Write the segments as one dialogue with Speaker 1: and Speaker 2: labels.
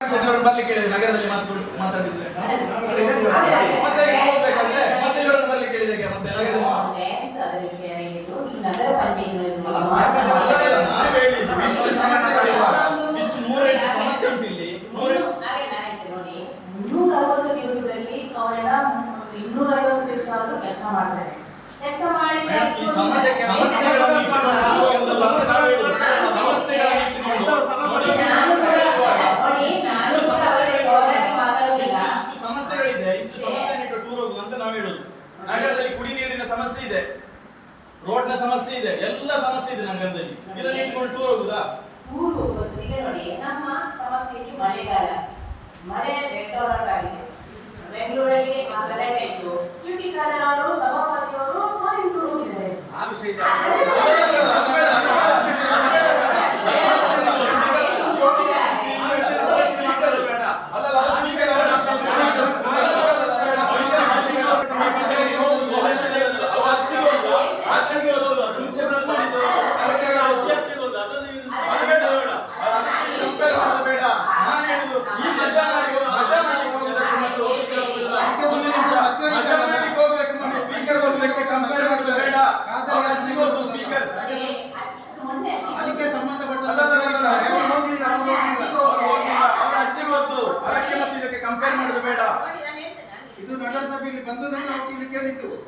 Speaker 1: ಜನರು ಬರ್ಲಿಕ್ಕೆ ಹೇಳಿದ್ರೆ ನಗರದಲ್ಲಿ ಮಾತು ಮಾತಾಡಿದ್ರೆ ಮತ್ತೆ ಹೋಗ್ಬೇಕಂದ್ರೆ ಮತ್ತೆ ಇವರನ್ನು ಬರ್ಲಿಕ್ಕೆ ಹೇಳಿದಾಗ ಮತ್ತೆ ನಗರದಲ್ಲಿ. ಇಷ್ಟು ಸಮಸ್ಯೆ ಇಲ್ಲಿ
Speaker 2: ದಿವಸದಲ್ಲಿ ಅವರೆಲ್ಲ ಇನ್ನೂರ ಐವತ್ತು ದಿವಸ ಆದ್ರೂ ಕೆಲಸ ಮಾಡ್ತಾರೆ ಕೆಲಸ ಮಾಡಿದ್ರೆ
Speaker 1: ಈ ಸಮಸ್ಯೆ ಸಮಸ್ಯೆಗಳನ್ನು ಇಟ್ಟುಕೊಂಡು ಒಂದು ಸಮಸ್ಯೆಗಳನ್ನು ಇಟ್ಟುಕೊಂಡು ಸಮಸ್ಯೆಗಳನ್ನು ಇಟ್ಟುಕೊಂಡು
Speaker 2: ನೋಡಿ, ನಾನು ಕೂಡ ನೋಡಿ ನಾನು ಕೂಡ ಅವರಿಗೆ ಹೊರಗೆ ಮಾತಾಡೋದಿಲ್ಲ
Speaker 1: ಇಷ್ಟು ಸಮಸ್ಯೆಗಳಿದೆ ಇಷ್ಟು ಸಮಸ್ಯೆ ಇಟ್ಟು ಟೂರ್ ಹೋಗುದು ಅಂತ ನಾವು ಹೇಳುದು ನಗರದಲ್ಲಿ ಕುಡಿ ನೀರಿನ ಸಮಸ್ಯೆ ಇದೆ. ರೋಡ್ನ ಸಮಸ್ಯೆ ಇದೆ. ಎಲ್ಲ ಸಮಸ್ಯೆ ಇದೆ ನಗರದಲ್ಲಿ. ಇದನ್ನ ಇಟ್ಕೊಂಡು ಟೂರ್ ಹೋಗುದಾ?
Speaker 2: ಟೂರ್ ಹೋಗೋದು. ಈಗ ನೋಡಿ ನಮ್ಮ ಸಮಸ್ಯೆಯಲ್ಲಿ ಮಳೆಗಾಲ. ಮಳೆ ರೆಡ್ ಅಲರ್ಟ್ ಆಗಿದೆ. ಬೆಂಗಳೂರಲ್ಲಿ ಆಯ್ತು. ಬ್ಯೂಟಿ ಅವರು ಸಭಾಪತಿಯವರು ಫಾರಿನ್ ಟೂರ್ ಹೋಗಿದ್ದಾರೆ.
Speaker 3: ಆ ವಿಷಯ ಇದೆ. ಆ ವಿಷಯ ಆಲೋಚನೆ ಮಾಡೋದು ಬೇಡ.
Speaker 1: ಅಲ್ಲಲ್ಲ, ಅದು speaker ಅವರ ಅವ್ರು ಅಚ್ಚಿಗೆ ಹೋಗುದು, ಅತ್ತಿಗೆ ಹೋಗುದು, ಮುಂಚೆನೇ ಮಾಡಿದ್ದು, ಅದಕ್ಕೆ ನಾವು object ಇಡುವುದು, ಅದನ್ನು ಇದು- ಅದು ಬೇಡ, ಬೇಡ. ಅದು ಅದಕ್ಕೆ compare ಮಾಡೋದು ಬೇಡ. ನಾನು ಹೇಳುದು, ಈ ಮಜಾ ಮಾಡಿ ಮಜಾ ಮಾಡ್ಲಿಕ್ಕೆ ಹೋಗುದಕ್ಕೆ ಮತ್ತು ಒಂದು ನಿಮಿಷ, ಮಜಾ ಮಾಡ್ಲಿಕ್ಕೆ ಹೋಗುದಕ್ಕೆ ಮತ್ತು speaker ಹೋಗುದಕ್ಕೆ compare ಮಾಡೋದು ಬೇಡ. ಅವ್ರು ಅಚ್ಚಿಗೆ ಹೋಗುದು speaker.
Speaker 3: ಅದಕ್ಕೆ ಸಂಬಂಧಪಟ್ಟ
Speaker 1: ಅಲ್ಲ, ಅಲ್ಲ, ಅಲ್ಲ, ಅಲ್ಲ.
Speaker 3: ಸಚಿವರಿದ್ದಾರೆ. ಅವ್ರು ಹೋಗ್ಲಿಲ್ಲ, ಅವ್ರು ಹೋಗ್ಲಿಲ್ಲ.
Speaker 1: ಅವ್ರು ಹೋಗಿಲ್ಲ, ಅವ್ರು ಅಚ್ಚಿಗೆ ಹೋದ್ದು. ಅದಕ್ಕೆ ಮತ್ತೆ ಇದಕ್ಕೆ ಕಂಪೇರ್ ಮಾಡೋದು ಬೇಡ
Speaker 3: ಇದು ನಗರಸಭೆಯಲ್ಲಿ ಬಂದುದನ್ನು ನಾವು ಇಲ್ಲಿ ಕೇಳಿದ್ದು
Speaker 2: ನೀವು.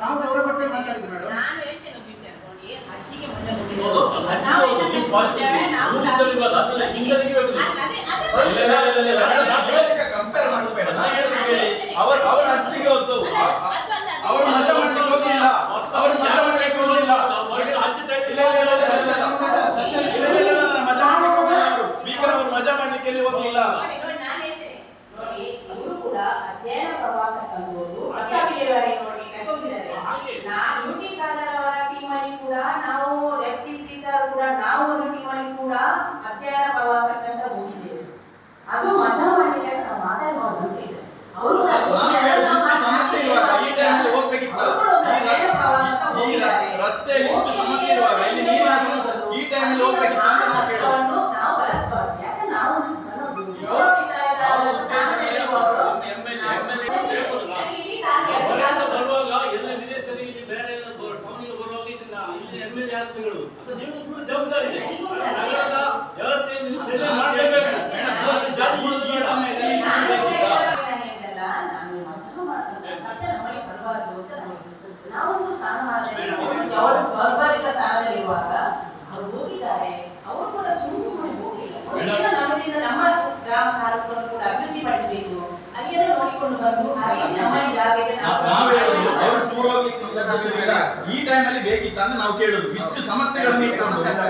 Speaker 3: ನಾವು ಗೌರವ ಕೊಟ್ಟೆ ಮಾತಾಡಿದ್ರು ಮೇಡಮ್
Speaker 2: ನಾನು ಹೇಳ್ತೇನೆ ಬಿಟ್ಟೆ ನೋಡಿ, ಅಜ್ಜಿಗೆ ಮೊನ್ನೆ
Speaker 4: ನೋಡು,
Speaker 2: ಕೊಟ್ಟಿದ್ದು.
Speaker 4: ಅದು
Speaker 2: ನಾವು
Speaker 4: ಅಜ್ಜಿಗೆ
Speaker 2: ಇದನ್ನ
Speaker 4: ಒಂದು
Speaker 2: ಕೊಡ್ತೇವೆ, ನಾವು
Speaker 4: ಊರಿನಲ್ಲಿ ಇವಾಗ ಅದು
Speaker 2: ಅದೇ-
Speaker 4: ಹಿಂಗದಿಗೆ ಬೇಕು ನೀವು.
Speaker 2: ಅದೇ- ಅದೇ-
Speaker 1: ಇಲ್ಲ, ಇಲ್ಲ, ಇಲ್ಲ, ಇಲ್ಲ, ಇಲ್ಲ. ನಾನು ಹೇಳಲಿಕ್ಕೆ compare ಮಾಡೋದು ಬೇಡ. ನಾನು ಹೇಳುದು ಕೇಳಿ. ಅವ್ರು ಅವ್ರ ಅಚ್ಚಿಗೆ ಹೋದ್ದು ಅ- ಅ- ಅವರು ಮಜಾ ಮಾಡ್ಲಿಕ್ಕೆ ಹೋಗಿಲ್ಲ ಅವರು ಮಜಾ ಮಾಡ್ಲಿಕ್ಕೆ ಹೋಗಿಲ್ಲ ಇಲ್ಲ ಇಲ್ಲ ಇಲ್ಲ ಇಲ್ಲ ಇಲ್ಲ ಇಲ್ಲ. ಇಲ್ಲ, ಇಲ್ಲ, ಇಲ್ಲ, ಇಲ್ಲ, ಮಜಾ ಮಾಡ್ಲಿಕ್ಕೆ ಹೋಗಿಲ್ಲ ಅವರು ಸ್ಪೀಕರ್ ಅವರು ಮಜಾ ಮಾಡ್ಲಿಕ್ಕೆ ಎಲ್ಲಿ ಹೋಗಿಲ್ಲ
Speaker 2: ನೋಡಿ, ನೋಡಿ, ನಾನು ಹೇಳ್ತೇನೆ. ನೋಡಿ, ಇವರು ಕೂಡ ಅಧ್ಯಯನ ಪ್ರವಾಸಕ್ಕೆ ಹೋದ್ರು. ಹೊಸ ವಿಲೇವಾರಿ ನೋಡಿ ಹೋಗಿದ್ದಾರೆ.
Speaker 4: ಹಾಗೆ.
Speaker 2: ನಾ- ಯುಟಿ ಖಾದರ್ ಅವರ ಟೀಮ್ ಅಲ್ಲಿ ಕೂಡ ನಾವು ಡೆಪ್ಟಿ ಸ್ಪೀಕರ್ ಕೂಡ ನಾವು ಒಂದು ಟೀಮ್ ಅಲ್ಲಿ ಕೂಡ ಅಧ್ಯಯನ ಪ್ರವಾಸಕ್ಕೆ ಅಂತ ಹೋಗಿದ್ದೇವೆ ಅದು ಮತ ಮಾಡಲಿಕ್ಕೆ ಮಾತಾಡಬಹುದು ಅಂತ ಇದೆ. ಅವರು ಕೂಡ
Speaker 1: ನಾನು
Speaker 2: ಹೋಗಿದ್ದಾರೆ,
Speaker 1: ಹೇಳುದು
Speaker 2: ನಾವು
Speaker 1: ಇಷ್ಟು ಸಮಸ್ಯೆ ಇರುವಾಗ ಈ ಟೈಮಲ್ಲಿ ಹೋಗ್ಬೇಕಿತ್ತು
Speaker 2: ಅವರು ಕೂಡ ಒಂದು
Speaker 1: ಈ
Speaker 2: ಅಧ್ಯಯನ ಪ್ರವಾಸಕ್ಕೆ
Speaker 1: ರಸ್ತೆ- ಈ
Speaker 2: ಹೋಗಿದ್ದಾರೆ.
Speaker 1: ರಸ್ತೆಯಲ್ಲಿ ಇಷ್ಟು ಸಮಸ್ಯೆ ಇರುವಾಗ ಇಲ್ಲಿ ನೀರಿನ ಸಮಸ್ಯೆ ಈ ಟೈಮಲ್ಲಿ ಹೋಗ್ಬೇಕಿತ್ತು ಅಂತ ನಾವು ಕೇಳೋದು
Speaker 2: ಮಾತನ್ನು ನಾವು ಬಳಸಬಾರ್ದು. ಯಾಕೆ ನಾವು ನನ್ನದು ಗೌರವಿತ ಸ್ಥಾನದಲ್ಲಿರುವವರು
Speaker 4: MLA, MLA ಹೇಳ್ಬೋದಲ್ಲ?
Speaker 2: ಇಲ್ಲಿ ತಾನೇ
Speaker 4: ಹೊರಗಿಂದ ಬರುವಾಗ ಎಲ್ಲ ವಿದೇಶದಲ್ಲಿ ಇಲ್ಲಿ ಬೇರೆ ಟೌನಿಗೆ ಬರುವಾಗ ಇದನ್ನ ಇಲ್ಲಿ ಎಂ ಎಲ್ ಯಾರು ತಗೊಳ್ಳೋದು ಅದು ನೀವು ಕೂಡ ಜವಾಬ್ದಾರಿ ಇದೆ ನಗರದ ವ್ಯವಸ್ಥೆಯನ್ನು ನೀವು ಸರಿ ಮಾಡಲೇಬೇಕು ಅದು ಜಾತಿ
Speaker 1: ಈ- ಈ
Speaker 4: ಬೇಡ.
Speaker 1: ಸಮಯದಲ್ಲಿ
Speaker 2: ನಾನು
Speaker 1: ನೀವು ಬೇಕಿತ್ತಾ?
Speaker 2: ಹೇಳಿದ್ದಲ್ಲ, ನಾನು ಮತದಾನ ಮಾಡ್ತೀನಿ. ಸತ್ಯ ನಮಗೆ ಬರಬಾರ್ದು ಅಂತ ನಮಗೆ ನಾವೊಂದು ಸ್ಥಾನ ಮಾಡಬೇಕು ಗೌರವಿತ ಸ್ಥಾನದಲ್ಲಿರುವಾಗ ಅವರು ಹೋಗಿದ್ದಾರೆ ಅವರು ಕೂಡ ಸುಮ್ಮನೆ ಸುಮ್ಮನೆ ಹೋಗಲಿಲ್ಲ ಒಂದೇನೋ ನಮ್ಮದಿಂದ ನಮ್ಮ ಗ್ರಾಮ ತಾಲೂಕನ್ನು ಕೂಡ ಅಭಿವೃದ್ಧಿ ಪಡಿಸಬೇಕು ಅಲ್ಲಿಯನ್ನು ನೋಡಿಕೊಂಡು ಬಂದು ಹಾಗೆ ನಮ್ಮ ಈ ಜಾಗ ಇದೆ
Speaker 1: ನಾ-
Speaker 2: ನಾವು-
Speaker 1: ನಾವು ಹೇಳುದು ಅವರು ಟೂರ್ ಹೋಗ್ಲಿಕ್ಕೆ ಈ ಟೈಮಲ್ಲಿ ಬೇಕಿತ್ತ ಅಂತ ನಾವು ಕೇಳುದು. ಇಷ್ಟು ಸಮಸ್ಯೆಗಳನ್ನು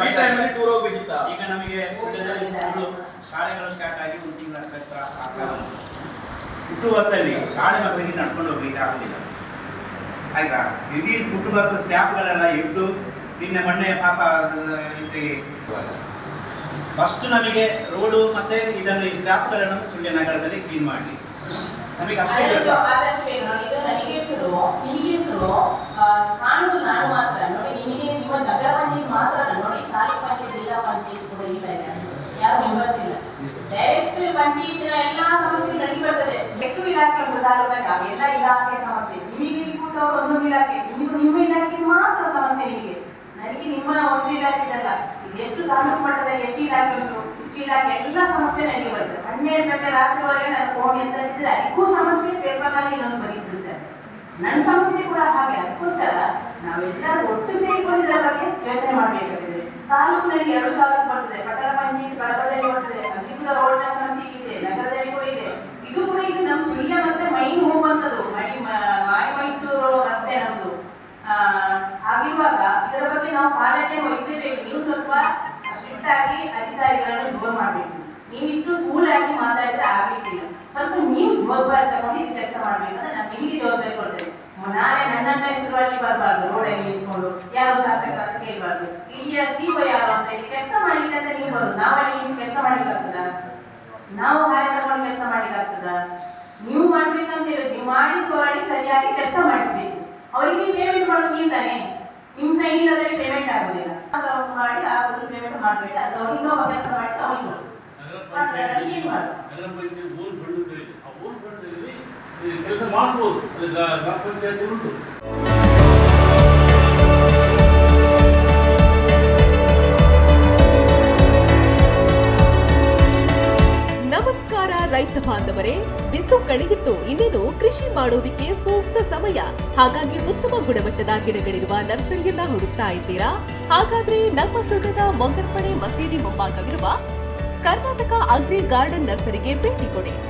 Speaker 1: ಈ ಟೈಮಲ್ಲಿ ಟೂರ್ ಹೋಗ್ಬೇಕಿತ್ತ?
Speaker 5: ಈಗ ನಮಗೆ ಶಾಲೆಗಳು ಸ್ಟಾರ್ಟ್ ಆಗಿ ಒಂದು ತಿಂಗಳ ಹುಟ್ಟುವತ್ತಲ್ಲಿ ಶಾಲೆ ಮಕ್ಕಳಿಗೆ ನಡ್ಕೊಂಡು ಹೋಗ್ಲಿಕ್ಕೆ ಆಗುದಿಲ್ಲ. ಆಯ್ತಾ? ಇಡೀ ಹುಟ್ಟುವತ್ತ ಸ್ಟಾಫ್ಗಳೆಲ್ಲ ಎದ್ದು ನಿನ್ನೆ ಮೊನ್ನೆ ಪಾಪ ಫಸ್ಟ್ ನಮಗೆ ರೋಡು ಮತ್ತೆ ಇದನ್ನು ಈ ಸ್ಟಾಫ್ಗಳನ್ನು ಸುಳ್ಯ ನಗರದಲ್ಲಿ ಕ್ಲೀನ್ ಮಾಡಿ ನಮಗೆ ಅಷ್ಟೇ ಕೆಲಸ
Speaker 2: ನನಗೆ ನಿಮಗೆ ನಾನು ಮಾತ್ರ ನೋಡಿ. ನಿಮಗೆ ನಿಮ್ಮ ನಗರ ಪಂಚಾಯತ್ ಮಾತ್ರ ನೋಡಿ. ತಾಲೂಕ್ ಪಂಚಾಯತ್ ಜಿಲ್ಲಾ ಪಂಚಾಯತ್ ಕೂಡ ಇಲ್ಲ ಯಾರು ಮೆಂಬರ್ಸ್ ಇಲ್ಲ. ಡೈರೆಕ್ಟ್ ಪಂಚಾಯತ್ನ ಎಲ್ಲಾ ಸಮಸ್ಯೆ ನನಗೆ ಬರ್ತದೆ. ಎಷ್ಟು ಇಲಾಖೆ ತಾಲೂಕಲ್ಲಿ ಎಲ್ಲ ಇಲಾಖೆ ಸಮಸ್ಯೆ. ನಿಮಗೆ ಕೂತವರು ಒಂದೊಂದು ಇಲಾಖೆ. ನಿಮ್ಗೆ ನಿಮ್ಮ ಇಲಾಖೆ ಮಾತ್ರ ಸಮಸ್ಯೆ ನಿಮಗೆ ನನಗೆ ನಿಮ್ಮ ಒಂದು ಇಲಾಖೆ ಇದಲ್ಲ ಎಷ್ಟು ತಾಲೂಕು ಮಟ್ಟದಲ್ಲಿ ಎಷ್ಟು ಇಲಾಖೆ ಉಂಟು ಇಲಾಖೆ ಎಲ್ಲ ಸಮಸ್ಯೆ ನನಗೆ ಬರ್ತದೆ. ಹನ್ನೆರಡು ಗಂಟೆ ಒಳಗೆ ನಾನು ಫೋನ್ ಅಂತ ಇದ್ರೆ ಅದಕ್ಕೂ ಸಮಸ್ಯೆ ಪೇಪರ್ನಲ್ಲಿ ಇನ್ನೊಂದು ಬರೀತಿರ್ತಾರೆ ನನ್ನ ಸಮಸ್ಯೆ ಕೂಡ ಹಾಗೆ, ಅದಕ್ಕೋಸ್ಕರ ನಾವೆಲ್ಲರೂ ಒಟ್ಟು ಸೇರಿಕೊಂಡು ಇದರ ಬಗ್ಗೆ ಯೋಚನೆ ಮಾಡಬೇಕಾಗಿದೆ ತಾಲೂಕಿನಲ್ಲಿ ಎರಡು ತಾಲೂಕು ಬರ್ತದೆ. ಪಟ್ಟಣ ಪಂಚಾಯತ್ ಕಡಬದಲ್ಲಿ ಬರ್ತದೆ. ಅಲ್ಲಿ ಕೂಡ ರೋಡ್ನ ಸಮಸ್ಯೆ ಇದೆ ನಗರದಲ್ಲಿ ಕೂಡ ಇದೆ. ಇದು ಕೂಡ ಇದು ನಮ್ಮ ಸುಳ್ಯ ಮತ್ತೆ ಮೈ ಹೋಗುವಂಥದ್ದು. ಮ- ಮಾಯ ಮೈಸೂರು ರಸ್ತೆ ನಮ್ದು. ಹಾಗಿರುವಾಗ ಇದರ ಬಗ್ಗೆ ನಾವು ಪಾಲನೆ ವಹಿಸಬೇಕು. ನೀವು ಸ್ವಲ್ಪ ಸ್ಟ್ರಿಕ್ಟ್ ಆಗಿ ಅಧಿಕಾರಿಗಳನ್ನು ದೂರ ಮಾಡಬೇಕು ನೀವು ಇಷ್ಟು ಕೂಲ್ ಆಗಿ ಮಾತಾಡಿದ್ರೆ ಆಗ್ಲಿಕ್ಕಿಲ್ಲ ಸ್ವಲ್ಪ ಜವಾಬ್ದಾರಿ ತಗೊಂಡು ಇದು ಕೆಲಸ ಮಾಡ್ಬೇಕಂದ್ರೆ ನಾನು ಇಲ್ಲಿ ಜವಾಬ್ದಾರಿ ಕೊಡ್ತೇನೆ ನಾಳೆ ನನ್ನನ್ನ ಹೆಸರುವಾಗಿ ಬರಬಾರ್ದು ರೋಡಲ್ಲಿ ನಿಂತ್ಕೊಂಡು. ಯಾರು ಶಾಸಕರ ಅಂತ ಕೇಳಬಾರ್ದು. ಇಲ್ಲಿಯ ಸಿಒ ಯಾರು ಅಂತ ಕೆಲಸ ಮಾಡ್ಲಿಕ್ಕೆ ಅಂತ ನೀವು ಬರೋದು. ನಾವಲ್ಲಿ ಇಲ್ಲಿ ಕೆಲಸ ಮಾಡ್ಲಿಕ್ಕಾಗ್ತದ ನಾವು ಹಾಗೆ ತಗೊಂಡು ಕೆಲಸ ಮಾಡ್ಲಿಕ್ಕಾಗ್ತದ ನೀವು ಮಾಡ್ಬೇಕಂತ ಹೇಳಿದ್ರು ನೀವು ಮಾಡಿಸುವವರಲ್ಲಿ ಸರಿಯಾಗಿ ಕೆಲಸ ಮಾಡಿಸ್ಬೇಕು. ಅವರಿಗೆ ಪೇಮೆಂಟ್ ಮಾಡೋದು ನೀವು ತಾನೆ. ನಿಮ್ ಸೈನ್ ಇಲ್ಲದಲ್ಲಿ ಪೇಮೆಂಟ್ ಆಗೋದಿಲ್ಲ. ಮಾಡಿ ಆ ಪೇಮೆಂಟ್ ಮಾಡಬೇಡ ಅದು ಅವ್ರು ಇನ್ನೊಬ್ಬ ಕೆಲಸ ಮಾಡಿ ಅವ್ನಿಗೆ ಕೊಡು
Speaker 4: ಗ್ರಾಮ ಪಂಚಾಯತ್ ಓನ್ ಫಂಡ್ ಇದೆ ಆ ಓನ್ ಫಂಡಲ್ಲಿ ಕೆಲಸ ಮಾಡಿಸ್ಬೋದು. ಗ್ರಾಮ ಪಂಚಾಯತ್ ಉಂಟು.
Speaker 6: ನಮಸ್ಕಾರ ರೈತ ಬಾಂಧವರೇ, ಬಿಸು ಕಳೆದಿತ್ತು. ಇನ್ನೇನು ಕೃಷಿ ಮಾಡೋದಿಕ್ಕೆ ಸೂಕ್ತ ಸಮಯ. ಹಾಗಾಗಿ ಉತ್ತಮ ಗುಣಮಟ್ಟದ ಗಿಡಗಳಿರುವ ನರ್ಸರಿಯನ್ನ ಹುಡುಕ್ತಾ ಇದ್ದೀರಾ? ಹಾಗಾದ್ರೆ ನಮ್ಮ ಸುಳ್ಳದ ಮೊಗರ್ಪಣೆ ಮಸೀದಿ ಮುಂಭಾಗವಿರುವ ಕರ್ನಾಟಕ ಅಗ್ರಿ ಗಾರ್ಡನ್ ನರ್ಸರಿಗೆ ಭೇಟಿ ಕೊಡಿ.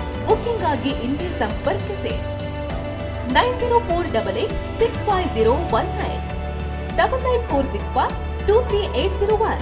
Speaker 6: Booking ಆಗಿ ಇಂದೇ ಸಂಪರ್ಕಿಸಿ. Nine zero four double eight six five zero one nine. Double nine four six five two three eight zero one.